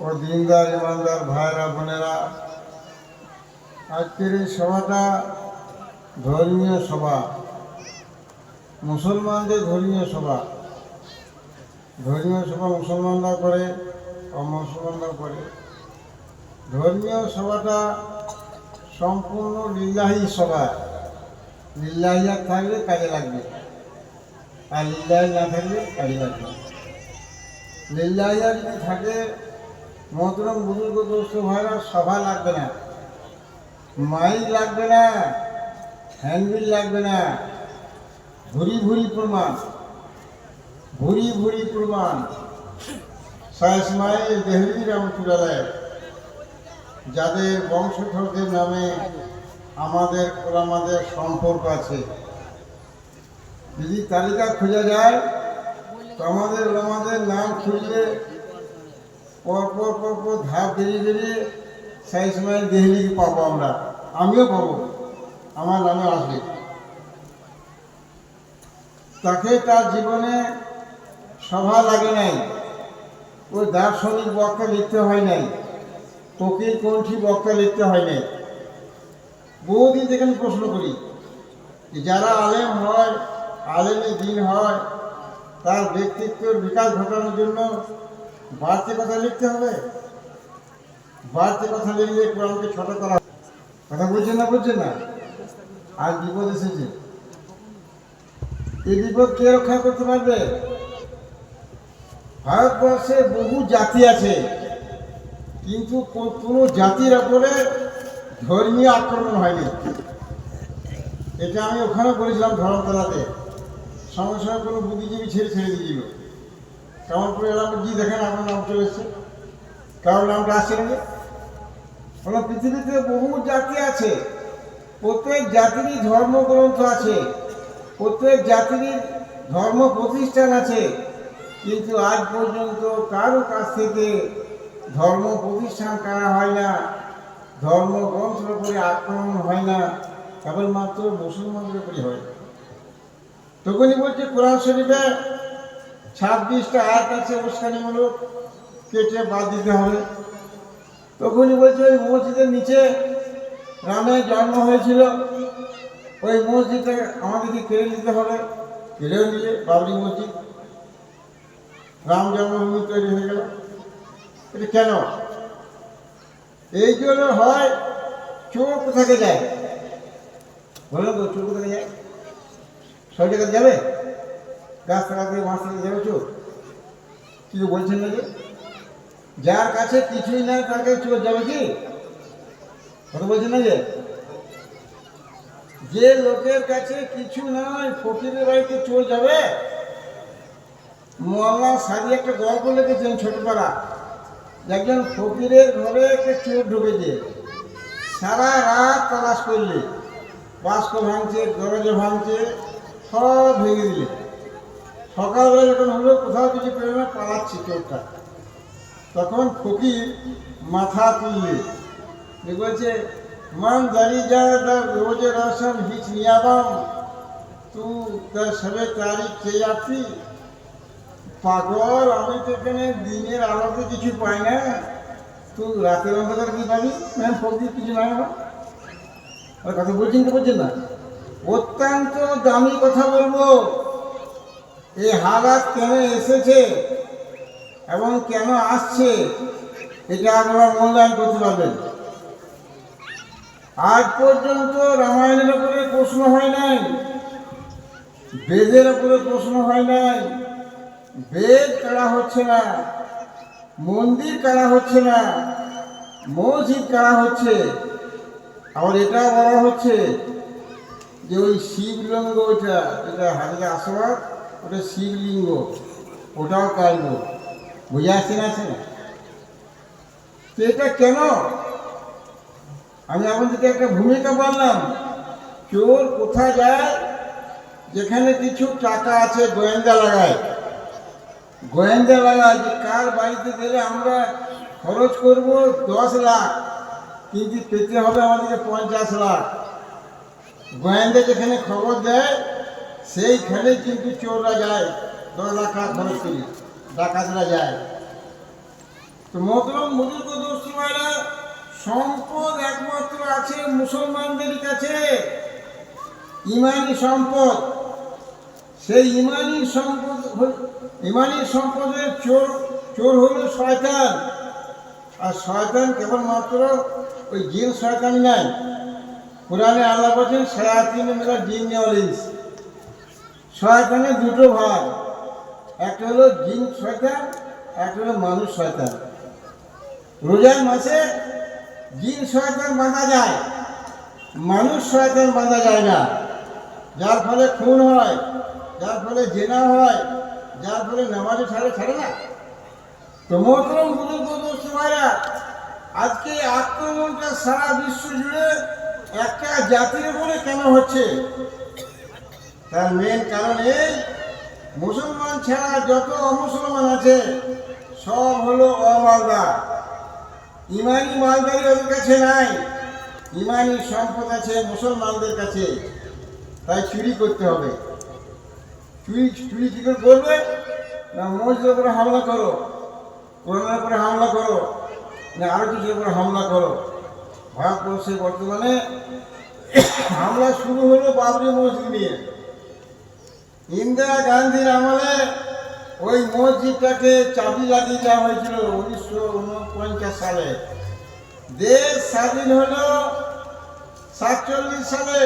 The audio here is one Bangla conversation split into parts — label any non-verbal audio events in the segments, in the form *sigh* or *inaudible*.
ও দিনদার ইমানদার ভাইরা, বোনেরা, আজকের এই সভাটা ধর্মীয় সভা, মুসলমানদের ধর্মীয় সভা। ধর্মীয় সভা মুসলমানরা করে অমুসলমানরা করে। ধর্মীয় সভাটা সম্পূর্ণ লিল্লাহি সভা। লিল্লাহিয়াত থাকলে কাজে লাগবে। আর লিল্লাহি না থাকলে কাজে লাগবে না। লিল্লাহিয়া যদি থাকে মহতরম বুজুর্গ দোস্ত ভাইরা, সভা লাগবে না। মাইক লাগবে না, হ্যান্ডবিল লাগবে না। ভুরি ভুরি প্রমাণ, ভুরি ভুরি প্রমাণ। সায়সমাই দেহলি রামচুরালয় যাদের বংশধরদের নামে আমাদের ওলামাদের সম্পর্ক আছে। যদি তালিকা খোঁজা যায়, তো আমাদের ওলামাদের নাম খুঁজলে পর পর পর পর ধাপ বেরিয়ে বেরিয়ে সেই সময় দেহলিকে পাবো আমরা। আমিও পাবো। আমার নামে আসবে। তাকে তার জীবনে সভা লাগে নাই। ওই দার্শনিক বক্তা লিখতে হয় নাই। ফকির কণ্ঠী বক্তা লিখতে হয় নাই। বহুদিন থেকে আমি প্রশ্ন করি যারা আলেম হয়, আলেমে দিন হয়, তার ব্যক্তিত্বের বিকাশ ঘটানোর জন্য বাড়তি কথা লিখতে হবে। বাড়তি কথা লিখলে কোরআনকে ছোট করা কথা বলছেন না বলছেন না? আর বিপদ এসেছে। এই বিপদ কে রক্ষা করতে পারবে? ভারতবর্ষে বহু জাতি আছে, কিন্তু কোনো জাতির ওপরে ধর্মীয় আক্রমণ হয়নি। এটা আমি ওখানে বলেছিলাম ধর্মতলাতে। সঙ্গে সঙ্গে কোনো বুদ্ধিজীবী ছেড়ে ছেড়ে দিয়েছিল কামালপুর এলাকার জি দেখেন আপনার নাম চলে এসছে। কারোর নামটা আসছে নাকি? কোনো পৃথিবীতে বহু জাতি আছে, প্রত্যেক জাতিরই ধর্মগ্রন্থ আছে, প্রত্যেক জাতিরই ধর্ম প্রতিষ্ঠান আছে, কিন্তু আজ পর্যন্ত কারও কাছ থেকে ধর্ম প্রতিষ্ঠান করা হয় না, ধর্মগ্রন্থের উপরে আক্রমণ হয় না, কেবলমাত্র মুসলমানদের উপরে হয়। তখনই বলছে, কোরআন শরীফে ছাব্বিশটা আয়াত আছে উস্কানিমূলক, কেটে বাদ দিতে হবে। তখনই বলছে, ওই মসজিদের নিচে রামের জন্ম হয়েছিল। ওই মসজিদটা আমাদেরকে কেড়ে নিতে হবে। কেড়েও নিয়ে বাবরি মসজিদ। রাম জন্মভূমি তৈরি হয়ে গেল। এটা কেন? এই জন্য হয়, চোর কোথাকে যায় বললাম তো চোখ কোথাকে যায় সব জায়গায় যাবে? থাকা দিয়ে মাছ থেকে চোর কিছু বলছেন না যে যার কাছে কিছুই নাই, তার কাছে চোর যাবে কি? কথা বলছেন না যে যে লোকের কাছে কিছু নাই, ফকিরের বাড়িতে চোর যাবে? মোল্লা সারি একটা গল্প লিখেছেন ছোটবেলা। একজন ফকিরের ঘরে একটা চোর ঢুকেছে। সারা রাত তালাশ করলে। বাস্ক ভাঙছে, দরজা ভাঙছে, সব ভেঙে দিলে। সকালবেলা যখন হলো, কোথাও কিছু পেল না, পালাচ্ছে চোরটা তখন ফকির মাথা তুললে। যে বলছে, মান দাঁড়িয়ে তার রোজে রসন হিচ নিয়াবাম, তু তার সবে তারিখ খেয়ে যাচ্ছি পাগল, আমি তো এখানে দিনের আলোতে কিছু পাই না। তুই রাতের অন্ধকার কি পাবি? ম্যাম, ফকির, কিছু নাই আমার কথা বলছেন তো বলছেন না? অত্যন্ত দামি কথা বলব। এই হালাত কেন এসেছে এবং কেন আসছে, এটা আপনারা মূল্যায়ন করতে পারবেন। আজ পর্যন্ত রামায়ণের উপরে প্রশ্ন হয় নাই, বেদের উপরে প্রশ্ন হয় নাই, বেদ কারা হচ্ছে না, মন্দির কারা হচ্ছে না, মসজিদ কারা হচ্ছে? আবার এটা বলা হচ্ছে যে ওই শিবলিঙ্গ ওইটা এটা হাজিরা আসবার ওটা শিবলিঙ্গ ওটাও কাটব বুঝে আসছে না আছে না তো এটা কেন? আমি আপনাদেরকে একটা ভূমিকা বললাম। চোর কোথায় যায়? যেখানে কিছু টাকা আছে, গোয়েন্দা লাগায়। গোয়েন্দা লাগায় যে কার বাড়িতে গেলে আমরা খরচ করব দশ লাখ, কিন্তু পেতে হবে আমাদেরকে পঞ্চাশ লাখ। গোয়েন্দা যেখানে খবর দেয় সেইখানে কিন্তু চোররা যায় দশ লাখ টাকা খরচ ডাকাতরা যায়। তো মতলব দোস্তি ভাইরা, সম্পদ একমাত্র আছে মুসলমানদের কাছে। ইমানি সম্পদ। সেই ইমানি সম্পদ ইমানি সম্পদের চোর চোর হলো শয়তান। আর শয়তান কেবলমাত্র ওই জিন শয়তান নাই। কোরআনে আল্লাহ বলছেন সায়াতিন মেলা জিন নেওয়ালিস শয়তানের দুটো ভাগ। একটা হলো জিন শয়তান, একটা হলো মানুষ শয়তান। রোজার মাসে জিন শয়তান বাঁধা যায়, মানুষ শয়তান বাঁধা যায় না। যার ফলে খুন হয়, যার ফলে জেনা হয়, যার ফলে নামাজে ছাড়ে ছাড়ে না। তো মোহতরম বুজুর্গ দোস্তরা আজকে আক্রমণটা সারা বিশ্ব জুড়ে একটা জাতির উপরে কেন হচ্ছে? তার মেন কারণ মুসলমান ছাড়া যত অমুসলমান আছে, সব হলো অমালদার। ইমানি মালদারি ওদের কাছে নাই ইমানি সম্পদ আছে মুসলমানদের কাছে। তাই চুরি করতে হবে। চুরি চুরি কী করে করবে? না মসজিদের উপরে হামলা করো করোনার উপরে হামলা করো, না আরও কিছুর উপরে হামলা করো। ভারতবর্ষে বর্তমানে হামলা শুরু হলো বাবরি মসজিদ নিয়ে। ইন্দিরা গান্ধীর আমলে ওই মসজিদটাকে চাবি লাগিয়ে দেওয়া হয়েছিল উনিশশো উনপঞ্চাশ সালে। দেশ স্বাধীন হল সাতচল্লিশ সালে।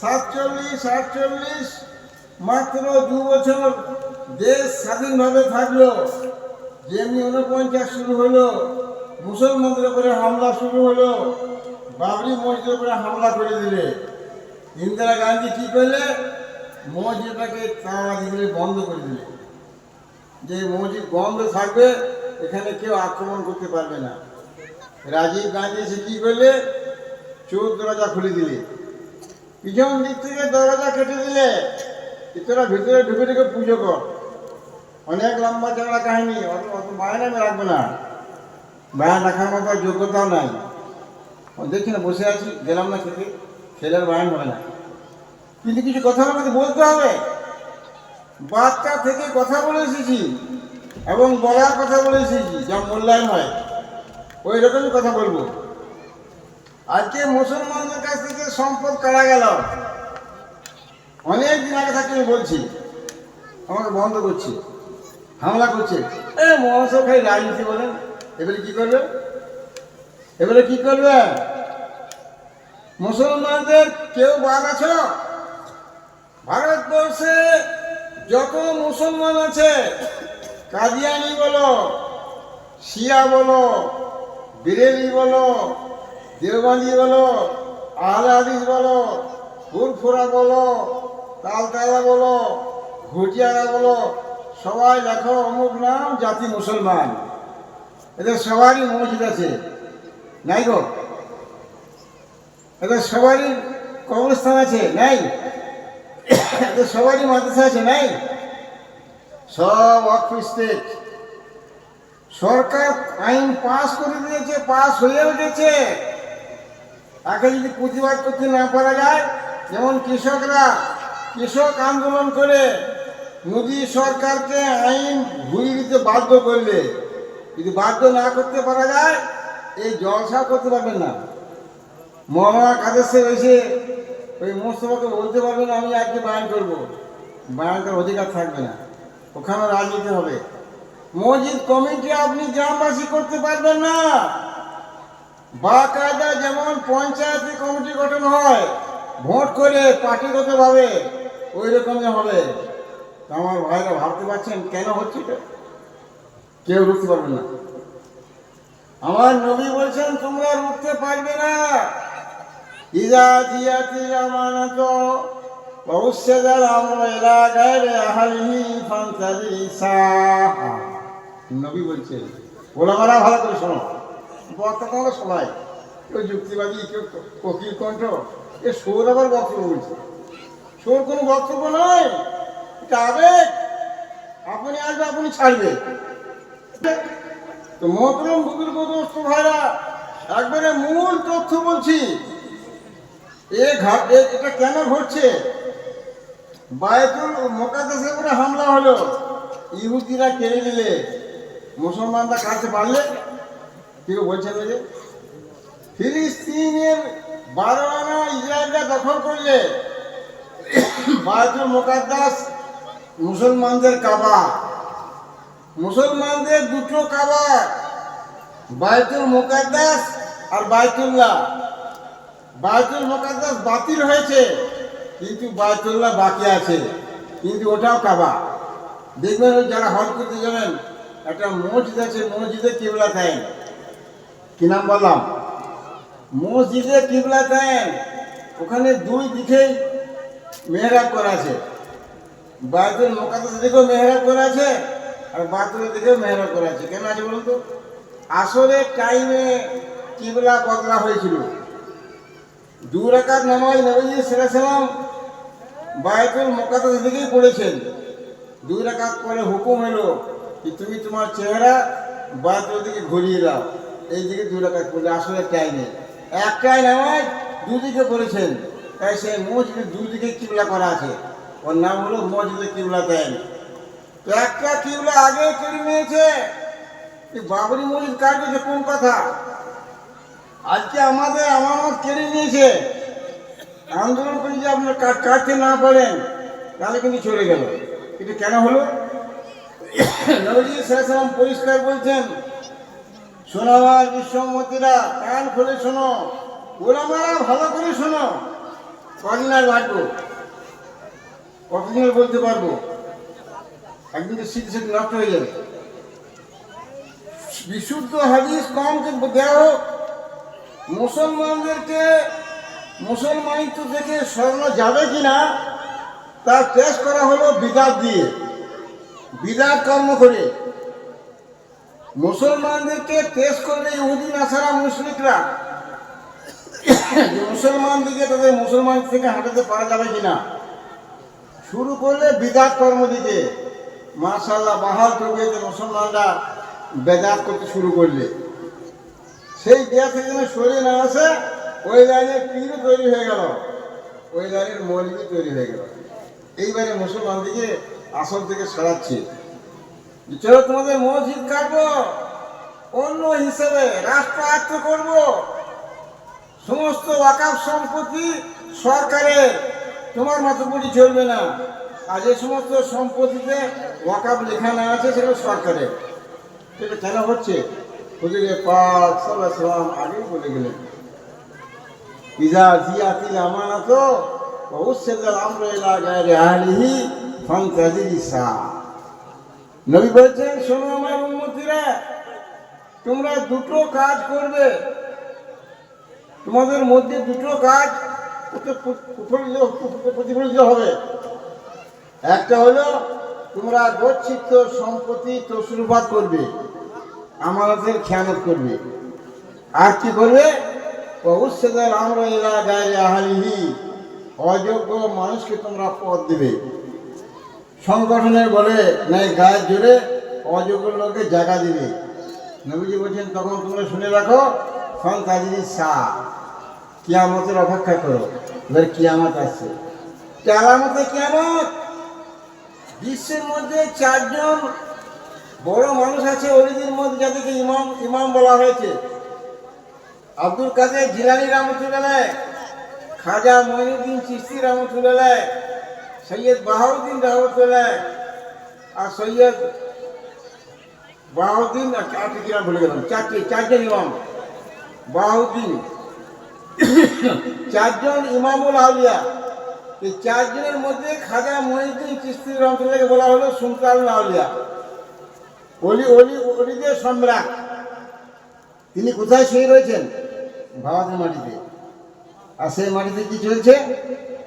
সাতচল্লিশ, আটচল্লিশ মাত্র দু বছর দেশ স্বাধীনভাবে থাকল। যেমনি উনপঞ্চাশ শুরু হলো, মুসলমানদের উপরে হামলা শুরু হলো, বাবরি মসজিদের উপরে হামলা করে দিলে। ইন্দিরা গান্ধী কী করলে? মসজিদটাকে তালা দিলে বন্ধ করে দিলে। যে মসজিদ বন্ধ থাকবে, এখানে কেউ আক্রমণ করতে পারবে না। রাজীব গান্ধী এসে কী করলে? চোর দরজা খুলে দিলে। পিছন দিক থেকে দরজা কেটে দিলে। তোরা ভিতরে ঢুকে ঢুকে পুজো কর। অনেক লম্বা চড়া কাহিনী, অত অত বায়না আমি রাখব না। বায়ান রাখার মতো যোগ্যতাও নাই। ও দেখছি না, বসে আছি, গেলাম না খেতে। ছেলের বায়ান হবে না। কিন্তু কিছু কথা আমাকে বলতে হবে। বাচ্চা থেকে কথা বলে এসেছি এবং বলার কথা বলে এসেছি, যা মূল্যায়ন হয়। ওই রকমই কথা বলব। আজকে মুসলমানদের কাছ থেকে সম্পদ কারা গেল? অনেক দিন আগে থাকতে আমি বলছি, আমাকে বন্ধ করছি, হামলা করছে। এ, মহাশয় খাই রাজনীতি বলেন। এবারে কি করবে? এবারে কি করবে? মুসলমানদের কেউ বাদ আছো? ভারতবর্ষে যত মুসলমান আছে, কাদিয়ানি বলো, শিয়া বলো বিরেলি বলো দেওবালি বলো আহলে হাদিস বলো, ফুরফুরা বলো, তালতালা বলো, ঘুটিয়ারা বলো, সবাই লেখো অমুক নাম জাতি মুসলমান। এদের সবারই মসজিদ আছে। নাই গো? এদের সবারই কবরস্থান আছে? নাই? এদের সবারই মাদ্রাসা আছে, নাই? সব অফ সরকার আইন পাস করে দিয়েছে, পাস হয়েও গেছে তাকে যদি প্রতিবাদ করতে না পারা যায়, যেমন কৃষকরা, কৃষক আন্দোলন করে মোদী সরকারকে আইন ঘুরিয়ে দিতে বাধ্য করলে, যদি বাধ্য না করতে পারা যায়, এই জলসা করতে পারবেন না। মহামারা কাদের এসে ওই মোস্তফাকে বলতে পারবে না, আমি আজকে বায়ান করব। বায়ান করার অধিকার থাকবে না। ওখানে রাজনীতি হবে। মসজিদ কমিটি আপনি গ্রামবাসী করতে পারবেন না। বাকায়দা যেমন পঞ্চায়েতে কমিটি গঠন হয়, ভোট করে পার্টিগতভাবে ওই রকমই হবে। আমার ভাইরা ভাবতে পারছেন কেন হচ্ছে কেউ রুখতে পারবে না। আমার নবী বলছেন, তোমরা রুখতে পারবে না। ইজা দিয়াতি আমানত ووسد الأمر إلى غير أهله فانتبه নবী বলছেন ওলামারা ভালো করে শোনো বক্তা তোমরা সবাই কেউ যুক্তিবাদী কেউ কোকিল কণ্ঠ এ সোর আবার বক্তব্য বলছে সোর কোনো বক্তব্য নয় এটা আবেগ আপনি আসবে আপনি ছাড়বে তো মতরম বুজুর্গ দোস্ত ভাইরা একবারে মূল তথ্য বলছি এ ঘা- এটা কেন ঘটছে? বায়তুল মোকাদ্দাসের উপরে হামলা হলো। ইহুদিরা কেড়ে নিলে। মুসলমানরা কাটতে পারলে কি গো বলছেন যে। ফিলিস্তিনের বারো আনা ইসরায়েলরা দখল করলে। বায়তুল মোকাদ্দাস মুসলমানদের কাবা। মুসলমানদের দুটো কাবা, বায়তুল মোকাদ্দাস আর বায়তুল্লাহ। বায়তুল মোকাদ্দাস বাতিল হয়েছে, কিন্তু বায়তুল্লাহ বাকি আছে, কিন্তু ওটাও কাবা। দেখবেন যারা হল করতে যাবেন, একটা মসজিদ আছে, মসজিদে কিবলা দেন। কি নাম বললাম? মসজিদে কিবলা দেন। ওখানে দুই দিকেই মেহরাব করা আছে। বায়তুল মোকাদ্দাস দিকেও মেহরাব করা আছে, আর বায়তুলের দিকেও মেহরাব করা আছে। কেন আছে বলুন তো? আসলে টাইমে কিবলা বদলা হয়েছিল। দু রাকাত নামাজ নবী সালাম বায়তুল মোকাদ্দাস দিকেই পড়েছেন। দুই রাকাত পরে হুকুম এলো কি তুমি তোমার চেহারা বায়তুল দিকে ঘুরিয়ে দাও। এই দিকে দুই রাকাত পড়লে আসলে টাইমে একটাই নামাজ দুদিকে পড়েছেন। তাই সেই মসজিদে দুই দিকে কিবলা করা আছে। ওর নাম হলো মসজিদে কিবলা দেন। তো একটা কিবলা আগে কেড়ে নিয়েছে। বাবরি মসজিদ কাটবে কোন কথা? আজকে আমাদের আমানত কেড়ে নিয়েছে। আন্দোলন করে যদি আপনার কাট- কাটতে না পারেন, তাহলে কিন্তু চলে গেল। এটা কেন হলো? নবজি পরিষ্কার বলছেন আমার বিশ্বমতিরা কান খুলে শোনো, ওলামারা ভালো করে শোনো, কদিন আর বাঁচবো? কতদিন বলতে পারব? একদিন তো স্মৃতি নষ্ট হয়ে যাবে। বিশুদ্ধ হাদিস কমকে দেওয়া হোক মুসলমানদেরকে মুসলমানিত্ব থেকে সরানো যাবে কিনা, তার টেস্ট করা হলো বিদাত দিয়ে। বিদাত কর্ম করে। মুসলমানদেরকে টেস্ট করলে ইহুদিন আসারা মুসলিকরা যে মুসলমান দিকে তাদের মুসলমান থেকে হাঁটাতে পারা যাবে কিনা। শুরু করলে বিদাত কর্ম দিতে। মাশাল্লাহ বাহাল তবিয়তে মুসলমানরা বেদাত করতে শুরু করলে। সেই গ্যাস যেন সরিয়ে না আসে, ওই লাইনের পীরও তৈরি হয়ে গেল। ওই লাইনের মৌলবি তৈরি হয়ে গেল। এইবারে মুসলমান দিকে আসল থেকে সরাচ্ছে। চলো তোমাদের মসজিদ কাটবো। অন্য হিসেবে রাষ্ট্র আয়ত্ত করব। সমস্ত ওয়াকাফ সম্পত্তি সরকারের তোমার মাতৃপতি চলবে না। আর যে সমস্ত সম্পত্তিতে ওয়াকাফ লেখা না আছে সেগুলো সরকারের সেটা কেন হচ্ছে? হুজুরে পাক সাল্লাহ বলে গেলেন, ইজা জিয়াতিল আমানত আমর আহলিহি ফান্তাজিরি সা নবী বলছেন, শোনো আমার তোমরা দুটো কাজ করবে। তোমাদের মধ্যে দুটো কাজ প্রতিফলিত হবে। একটা হলো, তোমরা গচ্ছিত সম্পত্তি তসরুপাত করবে। আমানতের খেয়ানত করবে। আর কি করবে? উচ্ছেদের আমরা গায়ে আহালিহি, অযোগ্য মানুষকে তোমরা পদ দেবে। সংগঠনের বলে নাই, গায়ের জোরে অযোগ্য লোকে জায়গা দিবে। নবীজি বলছেন, তখন তোমরা শুনে রাখো ফন তাজিরি শাহ কিয়ামতের অপেক্ষা করো, এবার কিয়ামত আসছে। কেয়ামতে কিয়ামত। বিশ্বের মধ্যে চারজন বড় মানুষ আছে অলিদের মধ্যে যাদেরকে ইমাম ইমাম বলা হয়েছে। আব্দুল কাদের জিলানি রহমতুল্লাহ খাজা মঈনুদ্দিন চিস্তি রহমতুল্লাহ সৈয়দ বাহাউদ্দিন রহমতুল্লাহ আর সৈয়দ বাহাউদ্দিন, আর চারটে কিরাম ভুলে গেলাম, চারটে, চারজন ইমাম। বাহাউদ্দিন, চারজন ইমামুল আউলিয়া। এই চারজনের মধ্যে খাজা মহিউদ্দিন চিস্তি রহমতুল্লাহকে বলা হলো সুলতান আউলিয়া। অলি অলি অলিদের সম্রাট। তিনি কোথায় শুয়ে রয়েছেন ভারতের মাটিতে। আর সেই মাটিতে কি চলছে?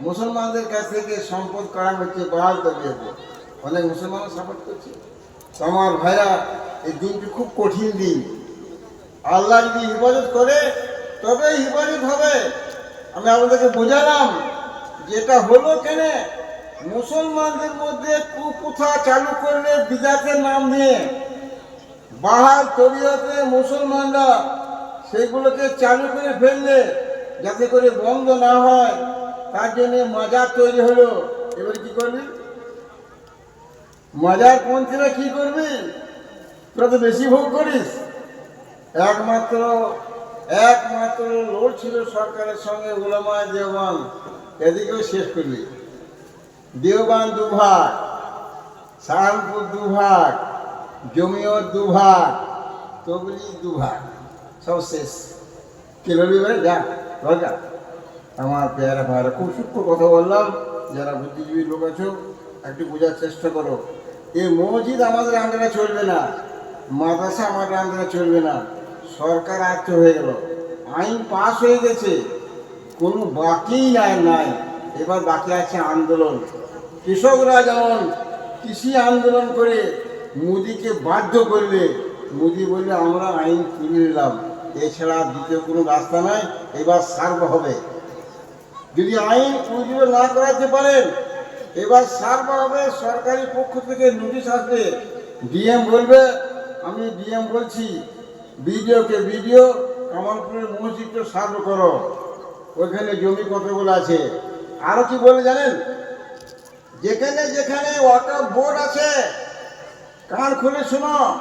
মুসলমানদের কাছ থেকে সম্পদ করা হচ্ছে বহাল তবিয়তে অনেক মুসলমানও সাপোর্ট করছে। তো আমার ভাইরা, এই দিনটি খুব কঠিন দিন। আল্লাহ যদি হিফাজত করে, তবেই হিফাজত হবে। আমি আপনাদেরকে বোঝালাম যেটা হলো কেন? মুসলমানদের মধ্যে কুকুথা চালু করলে বিদাতের নাম নিয়ে বাহার তবিয়তে মুসলমানরা সেগুলোকে চালু করে ফেললে, যাতে করে বন্ধ না হয়, তার জন্য মাজার তৈরি হলো। এবার কি করবি? মজার পন্থীরা কি করবি? তোরা তো বেশি ভোগ করিস। একমাত্র একমাত্র লোড ছিল সরকারের সঙ্গে ওলামায় দেওবান এদিকেও শেষ করলি দেওবান দুভাগ সাহারনপুর দুভাগ, জমিয়ত দুভাগ তবলি দুভাগ। সব শেষ। কে লড়বি এবারে যা দরকার আমার পেয়ারা ভাইরা খুব সূক্ষ্ম কথা বললাম। যারা বুদ্ধিজীবী লোক আছো, একটু বোঝার চেষ্টা করো। এই মসজিদ আমাদের আন্ডারে চলবে না। মাদ্রাসা আমাদের আন্ডারে চলবে না। সরকার আয়ত্ত হয়ে গেল। আইন পাস হয়ে গেছে। কোনো বাকিই নাই নাই। এবার বাকি আছে আন্দোলন। কৃষকরা যেমন কৃষি আন্দোলন করে মোদিকে বাধ্য করবে, মোদি বললে আমরা আইন তুলে নিলাম। এছাড়া দ্বিতীয় কোনো রাস্তা নাই, এবার সার্ভ হবে। যদি আইন উজুর না করাতে পারেন, এবার সার্ভ হবে সরকারি পক্ষ থেকে নোটিশ আসবে। ডিএম বলবে, আমি ডিএম বলছি বিডিওকে বিডিও কামালপুরের মসজিদটা সার্ভ করো। ওইখানে জমি কতগুলো আছে? আরও কি বলে জানেন? যেখানে যেখানে ওয়াকাফ বোর্ড আছে, কান খুলে শোনো।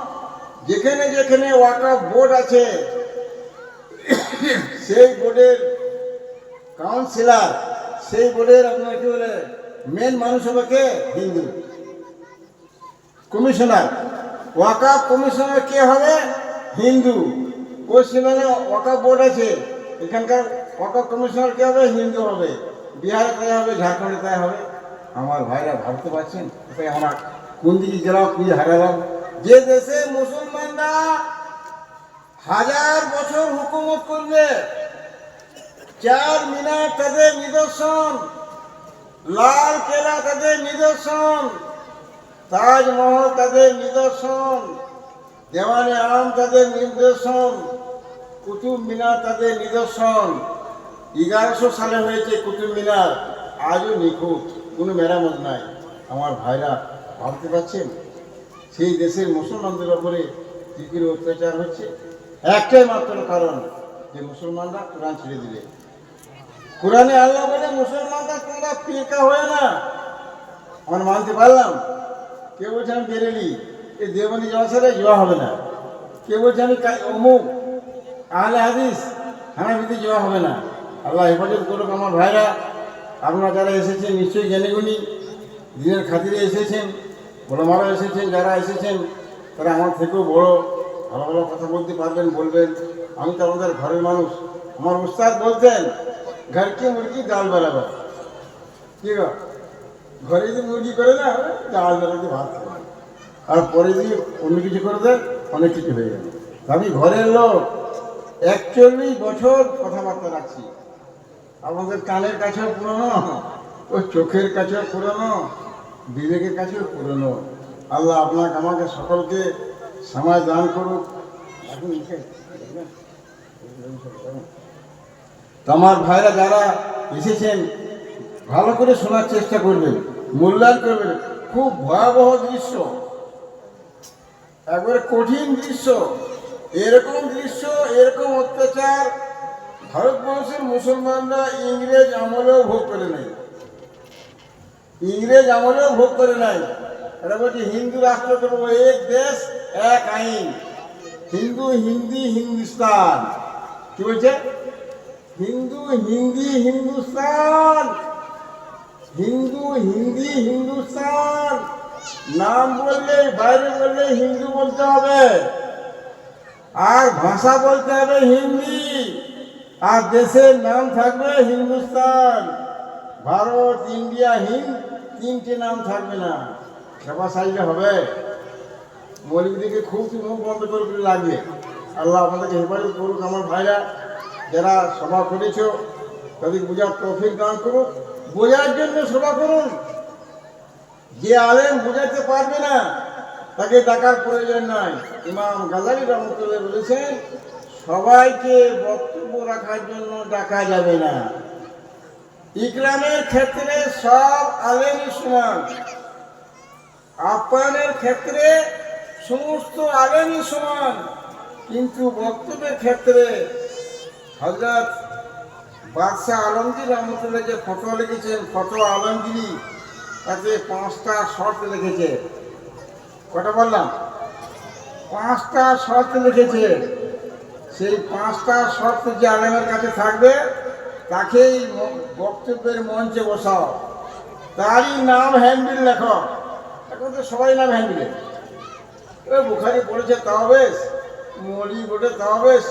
যেখানে যেখানে ওয়াকাফ বোর্ড আছে, সেই বোর্ডের কাউন্সিলার সেই বোর্ডের আপনার কি বলে মেন মানুষ হবে কে? হিন্দু। কমিশনার। ওয়াকাফ কমিশনার কে হবে? হিন্দু। পশ্চিমবঙ্গে ওয়াকাফ বোর্ড আছে। এখানকার ওয়াকাফ কমিশনার কে হবে? হিন্দু হবে। বিহারে তাই হবে, ঝাড়খণ্ডে তাই হবে? আমার ভাইরা ভাবতে পারছেন? কোথায় আমরা কোন দিকে গেলাম কি হারালাম। যে দেশে মুসলমানরা হাজার বছর হুকুমত করবে, চার মিনার তাদের নিদর্শন, লাল কেলা তাদের নিদর্শন, তাজমহল তাদের নিদর্শন, দেওয়ানে আম তাদের নিদর্শন, কুতুব মিনার তাদের নিদর্শন। এগারোশো সালে হয়েছে কুতুব মিনার। আজও নিখুঁত, কোনো মেরামত নাই। আমার ভাইরা ভাবতে পারছেন? সেই দেশের মুসলমানদের ওপরে কি করে অত্যাচার হচ্ছে। একটাই মাত্র কারণ, যে মুসলমানরা কোরআন ছেড়ে দিলে। কোরআনে আল্লাহ বলে, মুসলমানরা তোমরা ফিরকা হয়ে না। আমার মানতে পারলাম। কে বলছে, আমি বেরেলি। এই দেবনী যাওয়া ছাড়া হবে না। কে বলছে, আমি অমুক আহলে হাদিস হানাফিতে যাওয়া হবে না। আল্লাহ হেফাজত করুক আমার ভাইরা। আপনারা যারা এসেছেন, নিশ্চয়ই জেনে গুনি দিনের খাতিরে এসেছেন বড়মারা এসেছেন, যারা এসেছেন, তারা আমার থেকেও বড়। ভালো ভালো কথা বলতে পারবেন, বলবেন। আমি তো আমাদের ঘরের মানুষ। আমার উস্তাদ বলতেন ঘর কি মুরগি, ডাল বেড়াবে কি গো? ঘরে যদি মুরগি করে না ডাল বেড়াতে ভাত খাবে। আর পরে যদি অন্য কিছু করে দেয়, অনেক কিছু হয়ে যাবে। আমি ঘরের লোক। একচল্লিশ বছর কথাবার্তা রাখছি। আমাদের কানের কাছেও পুরনো। ওই চোখের কাছেও পুরনো বিবেকের কাছেও পুরনো। আল্লাহ আপনাকে আমাকে সকলকে সময় দান করুক। এখন লিখে, তো আমার ভাইরা যারা এসেছেন ভালো করে শোনার চেষ্টা করবেন মূল্যায়ন করবেন। খুব ভয়াবহ দৃশ্য। একবারে কঠিন দৃশ্য। এরকম দৃশ্য এরকম অত্যাচার ভারতবর্ষের মুসলমানরা ইংরেজ আমলেও ভোগ করে নাই। ইংরেজ আমলেও ভোগ করে নাই। এটা বলছে হিন্দু রাষ্ট্র করব, এক দেশ, এক আইন। হিন্দু, হিন্দি, হিন্দুস্তান। কি বলছে? হিন্দু, হিন্দি, হিন্দুস্তান। হিন্দু, হিন্দি, হিন্দুস্তান। নাম বললে, বাইরে বললে হিন্দু বলতে হবে। আর ভাষা বলতে হবে হিন্দি। আর দেশের নাম থাকবে হিন্দুস্তান, ভারত, ইন্ডিয়া, হিন্দ, তিনটে নাম থাকবে না। সেবা সাইলে হবে। মৌলিকদিকে খুব মুখ বন্ধ করে করে লাগবে। আল্লাহ আপনাদেরকে হেফাজত করুক। আমার ভাইরা, যারা সভা করেছ তাদের বোঝার তৌফিক দান করুক। বোঝার জন্য সভা করুন। যে আলেম বোঝাতে পারবে না, তাকে ডাকার প্রয়োজন নাই। ইমাম গাজালি রহমতুল্লাহ বলেছেন সবাইকে বক্তব্য রাখার জন্য ডাকা যাবে না। ইকরামের ক্ষেত্রে সব আলেমই সমান। আপ্যায়নের ক্ষেত্রে সমস্ত আলেমই সমান। কিন্তু বক্তব্যের ক্ষেত্রে হজরত বাদশাহ আলমগীর রহমতুল্লাহ যে ফটো লিখেছেন ফটো আলমগিরি, তাতে পাঁচটা শর্ত লিখেছে। কটা বললাম? পাঁচটা শর্ত লিখেছে। সেই পাঁচটা শর্ত যে আলেমের কাছে থাকবে, তাকেই বক্তব্যের মঞ্চে বসাও। তারই নাম হ্যান্ডবিল লেখো। এখন তো সবাই নাম হ্যান্ডবিলে ওই বুখারি পড়েছে, তাও বেশ। মলি বটে, তাও বেশ।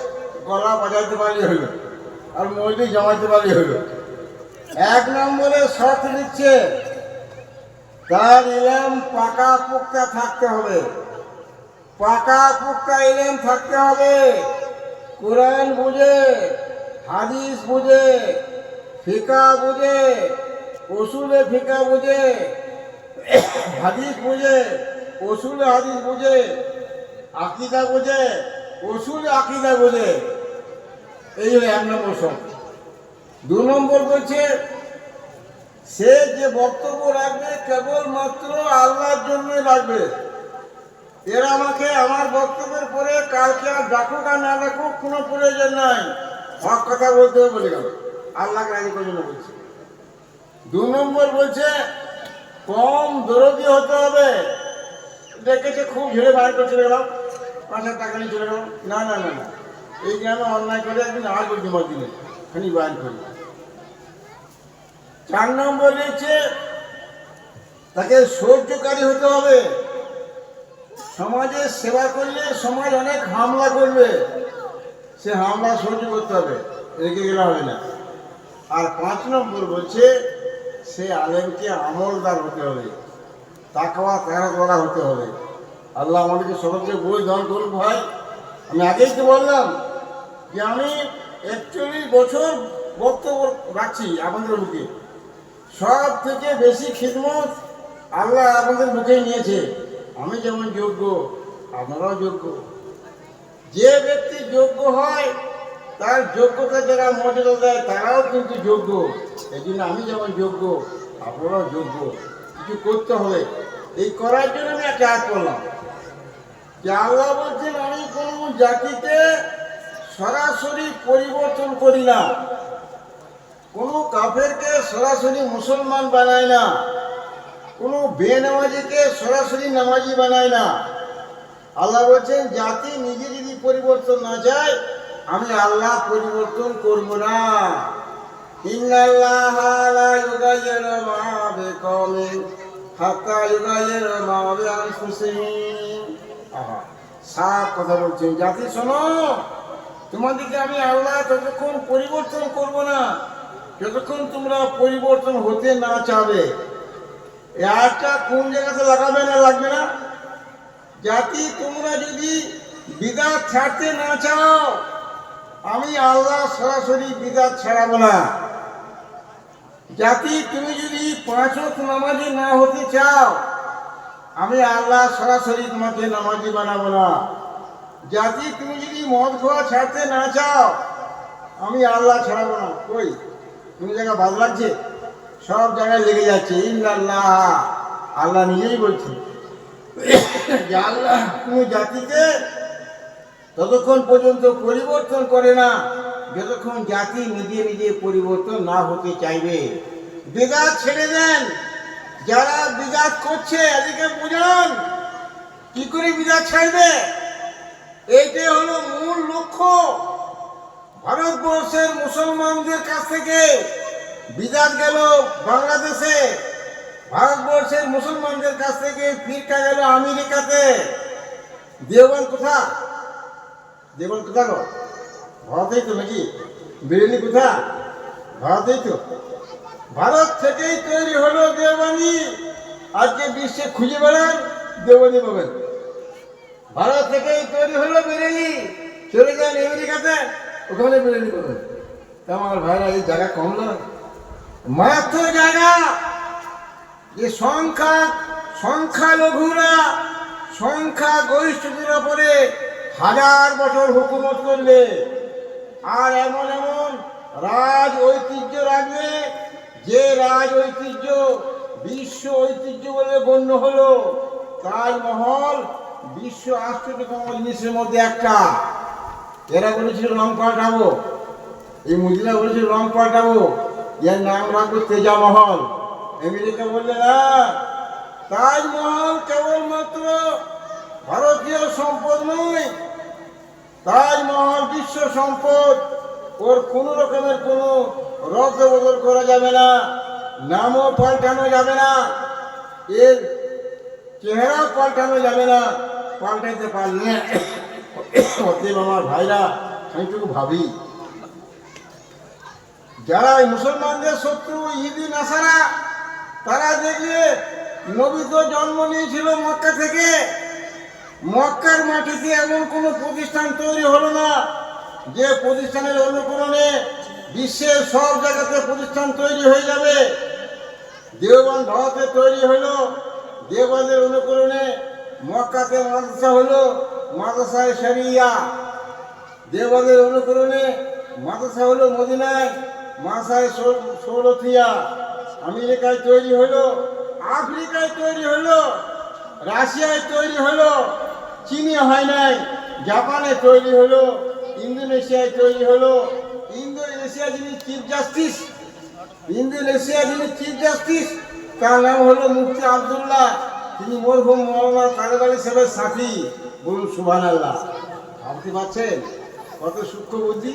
গলা বাজাইতে পারলে হলো। আর মলি জমাইতে পারলে হলো। এক নম্বরে শর্ত দিচ্ছে, তার ইলাম পাকা পোক্তা থাকতে হবে। পাকা পোক্তা ইলেম থাকতে হবে। কোরআন বুঝে, হাদিস বুঝে, ফিকা বুঝে ওসুলে ফিকা বুঝে, হাদিস বুঝে ওসুলে হাদিস বুঝে, আকিদা বুঝে ওসুলে আকিদা বুঝে। এই হলো এক নম্বর শর্ত। দু নম্বর বলছে, সে যে বক্তব্য রাখবে কেবলমাত্র আল্লাহর জন্যই রাখবে। এর আমাকে আমার বক্তব্যের পরে কালকে আর ডাকুক আর না ডাকুক কোনো প্রয়োজন নাই। হক কথা বলতে বলে গেল। আল্লাহকে রাজি করে জন্য বলছে। দু নম্বর বলছে, কম দরদি হতে হবে। দেখেছে, খুব ঝেড়ে বাইর করে চলে গেলাম পাঁচ হাজার টাকা নিয়ে চলে গেলাম না না না না। এই গ্রামে অন্যায় করে একদিন আর বলতে পারছি না। খানি বাইর করি। চার নম্বর নিচ্ছে তাকে সহ্যকারী হতে হবে। সমাজের সেবা করলে সমাজ অনেক হামলা করবে। সে হামলা সহ্য করতে হবে রেখে গেলে হবে না। আর পাঁচ নম্বর বলছে, সে আলেমকে আমলদার হতে হবে, তাকওয়া করা হতে হবে। আল্লাহ আমাদেরকে সকলকে বই দান করুক ভাই। আমি আগেই তো বললাম যে আমি একচল্লিশ বছর বক্তব্য রাখছি আপনাদের মুখে। সব থেকে বেশি খিদমত আল্লাহ আমাদের মুখেই নিয়েছে। আমি যেমন যোগ্য, আপনারাও যোগ্য। যে ব্যক্তি যোগ্য হয়, তার যোগ্যতা যারা মর্যাদা দেয়, তারাও কিন্তু যোগ্য। এই জন্য আমি যেমন যোগ্য, আপনারাও যোগ্য। কিছু করতে হবে। এই করার জন্য আমি একটা কাজ করলাম যে আল্লাহ বলছেন, আমি কোনো জাতিতে সরাসরি পরিবর্তন করি না। কোনো কাফেরকে সরাসরি মুসলমান বানায় না। কোনো বেনামাজিকে সরাসরি নামাজি বানায় না। আল্লাহ বলছেন, জাতি নিজে যদি পরিবর্তন না চায়, আমি আল্লাহ পরিবর্তন করব না। সাফ কথা বলছেন। জাতি, শোনো, তোমাদেরকে আমি আল্লাহ ততক্ষণ পরিবর্তন করব না। যতক্ষণ তোমরা পরিবর্তন হতে না চাবে এই কোন জায়গাতে লাগাবে না, লাগবে না? জাতি তোমরা যদি বিদাত ছাড়তে না চাও, আমি আল্লাহ সরাসরি বিদাত ছাড়াবো না। জাতি তুমি যদি পাঁচ নামাজি না হতে চাও, আমি আল্লাহ সরাসরি তোমাকে নামাজি বানাবো না। জাতি তুমি যদি মদ খাওয়া ছাড়তে না চাও, আমি আল্লাহ ছাড়াবো না। কই? তুমি জায়গা ভালো লাগছে? সব জায়গায় লেগে যাচ্ছে। ইল্লাল্লাহ। আল্লাহ নিজেই বলছে আল্লাহ কোনো জাতিকে ততক্ষণ পর্যন্ত পরিবর্তন করে না, যতক্ষণ জাতি নিজে নিজে পরিবর্তন না হতে চাইবে। বিঘাত ছেড়ে দেন। যারা বিঘাত করছে এদিকে বুঝান। কি করে বিঘাত ছাড়বে? এইটাই হলো মূল লক্ষ্য। ভারতবর্ষের মুসলমানদের কাছ থেকে বিদাত গেল বাংলাদেশে। ভারতবর্ষের মুসলমানদের কাছ থেকে ফিরকা গেল আমেরিকাতে। দেওয়ান কোথা? দেওয়ান কোথা গো? ভারতেই তো নাকি? বেরেলি কোথা? ভারতেই তো। ভারত থেকেই তৈরি হলো দেওয়ানি। আজকে বিশ্বে খুঁজে বেড়ান দেওয়ানি পাবেন ভারত থেকেই তৈরি হলো বেরেলি চলে যান আমেরিকাতে, ওখানে বেরেলি পাবেন তা আমার ভাইরা এই জায়গা কম না। মারাত্মক জায়গা। যে সংখ্যা, সংখ্যালঘুরা সংখ্যা গরিষ্ঠদের ওপরে হাজার বছর হুকুমত করবে। আর এমন এমন রাজ ঐতিহ্য রাখবে, যে রাজ ঐতিহ্য, বিশ্ব ঐতিহ্য বলে গণ্য হলো। তাজমহল বিশ্ব আশ্চর্যতম জিনিসের মধ্যে একটা। এরা বলেছিল রং পাল্টাবো। এই মহিলা বলেছিল রং পাল্টাবো। এর নাম রাখব তেজামহল। আমেরিকা বললে, না তাজমহল কেবলমাত্র ভারতীয় সম্পদ নয় তাজমহল বিশ্ব সম্পদ। ওর কোনো রকমের কোনো রদ বদল করা যাবে না, নামও পাল্টানো যাবে না, এর চেহারা পাল্টানো যাবে না, পাল্টাইতে পারলে *coughs* অতএব আমার ভাইরা একটু ভাবি। যারা মুসলমানদের শত্রু ইদি নাসারা, তারা দেখলে নবী তো জন্ম নিয়েছিল মক্কা থেকে। মক্কার মাটিতে এমন কোনো প্রতিষ্ঠান তৈরি হলো না, যে প্রতিষ্ঠানের অনুকরণে বিশ্বের সব জায়গাতে প্রতিষ্ঠান তৈরি হয়ে যাবে। দেওবান ভারতে তৈরি হলো দেওবানের অনুকরণে মক্কাতে মাদ্রাসা হলো, মাদ্রাসায় শরিয়া। দেওবানের অনুকরণে মাদ্রাসা হলো মদিনায় মাসায় সৌরথিয়া আমেরিকায় তৈরি হলো, আফ্রিকায় তৈরি হলো, রাশিয়ায় তৈরি হলো, চীনে হয় নাই, জাপানে তৈরি হলো, ইন্দোনেশিয়ায় তৈরি হলো। ইন্দোনেশিয়া যিনি চিফ জাস্টিস ইন্দোনেশিয়া যিনি চিফ জাস্টিস, তার নাম হলো মুফতি আবদুল্লাহ। তিনি মরহুম মৌলানা তারেক আলী সাহেবের সাথী। বলুন সুবহান আল্লাহ ভাবতে পারছেন? কত সূক্ষ্ম বুদ্ধি।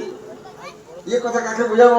এ কথা কাকে বোঝাবো?